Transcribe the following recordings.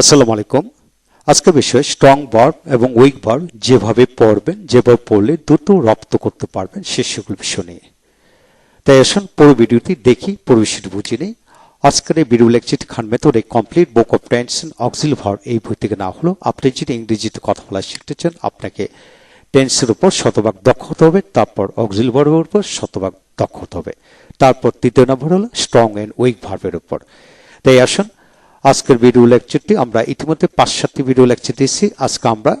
আসসালামু আলাইকুম। আজকে বিষয় স্ট্রং ভার্ব এবং উইক ভার্ব যেভাবে পড়বেন, যেভাবে পড়লে দ্রুত রপ্ত করতে পারবেন, সে সেগুলো বিষয় নিয়ে। তাই আসুন পুরো ভিডিওটি দেখি, পুরো বিষয়টি বুঝে নিই। আজকের এই ভিডিও লেকচারটি খান মেথডে complete book of tense auxiliary verb এই বই থেকে না হলো। আপনি যদি ইংরেজিতে কথা বলা শিখতে চান, আপনাকে টেন্সের উপর শতভাগ দক্ষ হতে হবে, তারপর অক্সিল ভার্বের উপর শতভাগ দক্ষ হতে হবে। তারপর তৃতীয় নম্বর হলো স্ট্রং এন্ড উইক ভার্বের উপর। তাই আসুন আজকের ভিডিও লেকচারটি আমরা ইতিমধ্যে পাঁচ সাতটি ভিডিও লেকচার দিয়েছি। আজকে আমরা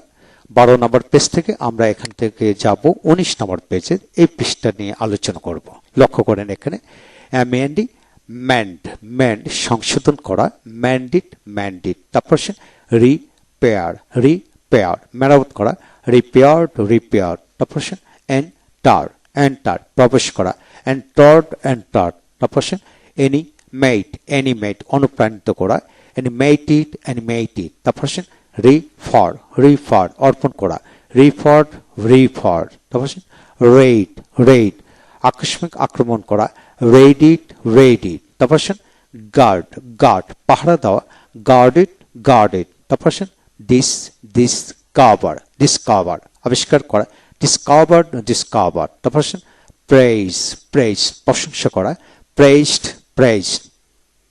বারো নম্বর পেজ থেকে আমরা এখান থেকে যাব উনিশ নম্বর পেজে এই পৃষ্ঠা নিয়ে আলোচনা করব। লক্ষ্য করেন এখানে এমএনডি ম্যান্ড ম্যান্ড সংশোধন করা ম্যান্ডিট ম্যান্ডিট তারপর সে রিপেয়ার রিপেয়ার মেরামত করা রিপেয়ার্ড রিপেয়ার তারপর সে এন্টার এন্টার প্রবেশ করা এন্টার্ড এন্টার তারপর সে এনি মেট অ্যানিমেট অনুপ্রাণিত করা অ্যানিমেটেড অ্যানিমেটেড তারপর আসেন রিফার রিফার অর্পণ করা রিফার্ড রিফার তারপর আসেন রেড রেড আকস্মিক আক্রমণ করা রেডিট রেডিট তারপর আসেন গার্ড গার্ড পাহারা দেওয়া গার্ডেড গার্ডেড তারপর আসেন ডিস ডিসকাভার ডিসকাভার আবিষ্কার করা ডিসকাভার্ড ডিসকাভার তারপর আসেন প্রেইজ প্রেইজ প্রশংসা করা প্রেইজড প্রেইজড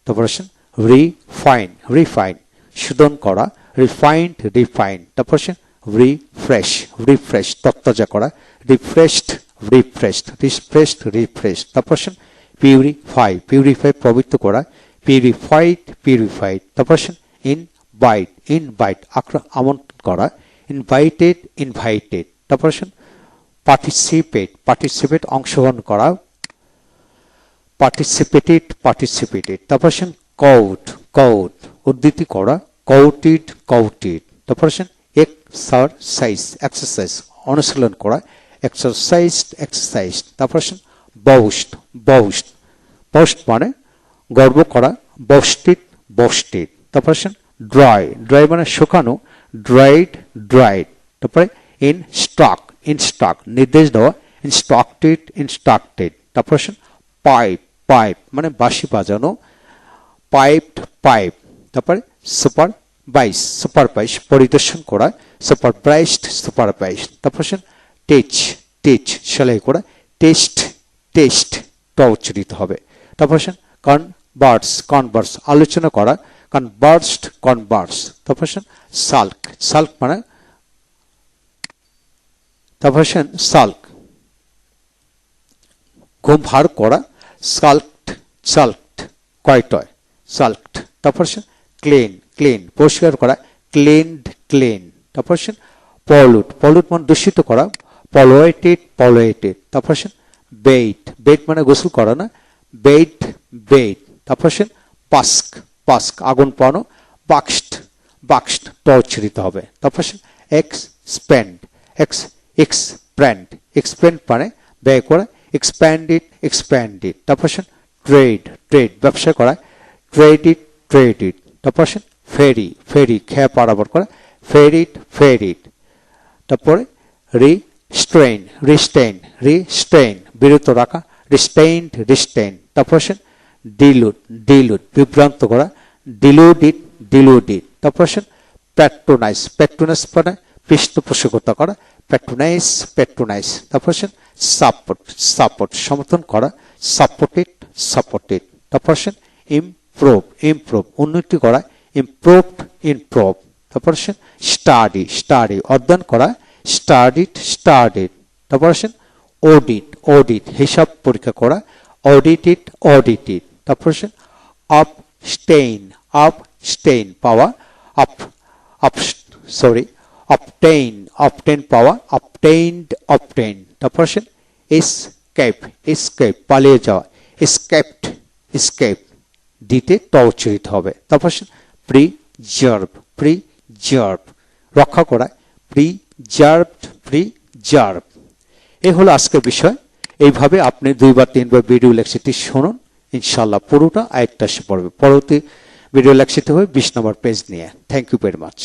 তারপর আসেন রিফাইন রিফাইন শোধন করা রিফাইন্ড রিফাইন তারপর আসেন রিফ্রেশ রিফ্রেশ তত্তাজা করা রিফ্রেশড রিফ্রেশড রিফ্রেশড রিফ্রেশ তারপর আসেন পিউরিফাই পিউরিফাই পবিত্র করা পিউরিফাইড পিউরিফাইড তারপর আসেন ইনভাইট ইনভাইট আক্র আমন্ত্রণ করা ইনভাইটেড ইনভাইটেড তারপর আসেন পার্টিসিপেট পার্টিসিপেট অংশগ্রহণ করা পার্টিসিপেটেড পার্টিসিপেটেড তারপর আসেন কৌট কৌট উদ্ধৃতি করা কৌটিড কৌটিড তারপর আসেন এক্সারসাইজ এক্সারসাইজ অনুশীলন করা এক্সারসাইজ এক্সারসাইজ তারপর আসেন বৌস্ট বৌস্ট বৌস্ট মানে গর্ব করা বস্টিড বস্টিড তারপর আসেন ড্রাই ড্রাই মানে শুকানো ড্রাইড ড্রাইড তারপরে ইনস্ট্রাক ইনস্ট্রাক নির্দেশ দেওয়া ইনস্ট্রাক্টেড ইনস্ট্রাক্টেড তারপর আসেন পাইপ পাইপ মানে বাঁশি বাজানো, পাইপড পাইপ, তারপরে সুপার বাইস সুপারভাইজ পরিদর্শন করা সুপারভাইজড সুপারভাইজ তারপর আসেন টেচ টেচ, সেলাই করা, টেস্ট টেস্ট, ট উচ্চারিত হবে। তারপর আসেন কনভার্স কনভার্স, আলোচনা করা, কনভার্সড, কনভার্স, তারপর আসেন সাল্ক সাল্ক মানে তারপর আসেন সাল্ক। ঘুম ভার করা সাল্কড সাল্কড কয়টয় সাল্কড তারপর আসেন ক্লিন ক্লিন, পরিষ্কার করা, ক্লিনড, ক্লিন। তারপর আসেন পলুট পলুট মানে দূষিত করা, পলোয়েটেড পলোয়েটেড। তারপর আসেন বেইট বেইট মানে গোসল করা না, বেইট বেইট। তারপর আসেন পাস্ক পাস্ক, আগুন পানো বাক্সড বাক্সড ট দিতে হবে। তারপর আসেন expend ex ex, expand. Expand মানে ব্যয় করা এক্সপ্যান্ডেড এক্সপ্যান্ডেড তারপর আসেন ট্রেড ট্রেড ব্যবসা করা ট্রেডিড ট্রেডিড তারপর আসেন ফেরি ফেরি খেয়া পারাবার করা ফেরিড ফেরিড তারপরে রিস্ট্রেইন রিস্টেইন রিস্টেইন বিরত রাখা রিস্টেইনড রিস্টেইন তারপর আসেন ডিলুট ডিলুট বিভ্রান্ত করা ডিলুডিড ডিলুডিড তারপর আসেন প্যাট্রোনাইজ প্যাট্রোনাইজ মানে পৃষ্ঠপোষকতা করা প্যাট্রোনাইজ প্যাট্রোনাইজ তারপর আসেন সাপোর্ট সাপোর্ট সমর্থন করা সাপোর্টেড সাপোর্টেড তারপর আসেন ইমপ্রুভ ইমপ্রুভ উন্নতি করা ইমপ্রুভড ইমপ্রুভ তারপর আসেন স্টাডি স্টাডি অধ্যয়ন করা স্টাডিড স্টাডিড তারপর আসেন অডিট অডিট হিসাব পরীক্ষা করা অডিটেড অডিটেড তারপর আসেন আপ স্টেইন আপ স্টেইন পাওয়া up up sorry obtain obtain পাওয়া অপটেইনড অপটেইন তারপর আসেন এসকেপ এসকেপ পালিয়ে যাওয়া। এসকেপড এসকেপ দিতে ট উচ্চারিত হবে। তারপর প্রিজার্ভ প্রিজার্ভ রক্ষা করা। প্রিজার্ভড প্রিজার্ভ এ হলো আজকের বিষয়। এইভাবে আপনি দুইবার, তিনবার ভিডিও লেকচারটি শুনুন। ইনশাল্লাহ পুরোটা আয়ত্ত আসে পড়বে। পরবর্তী ভিডিও লেকচারটি হবে বিশ নম্বর পেজ নিয়ে। Thank you very much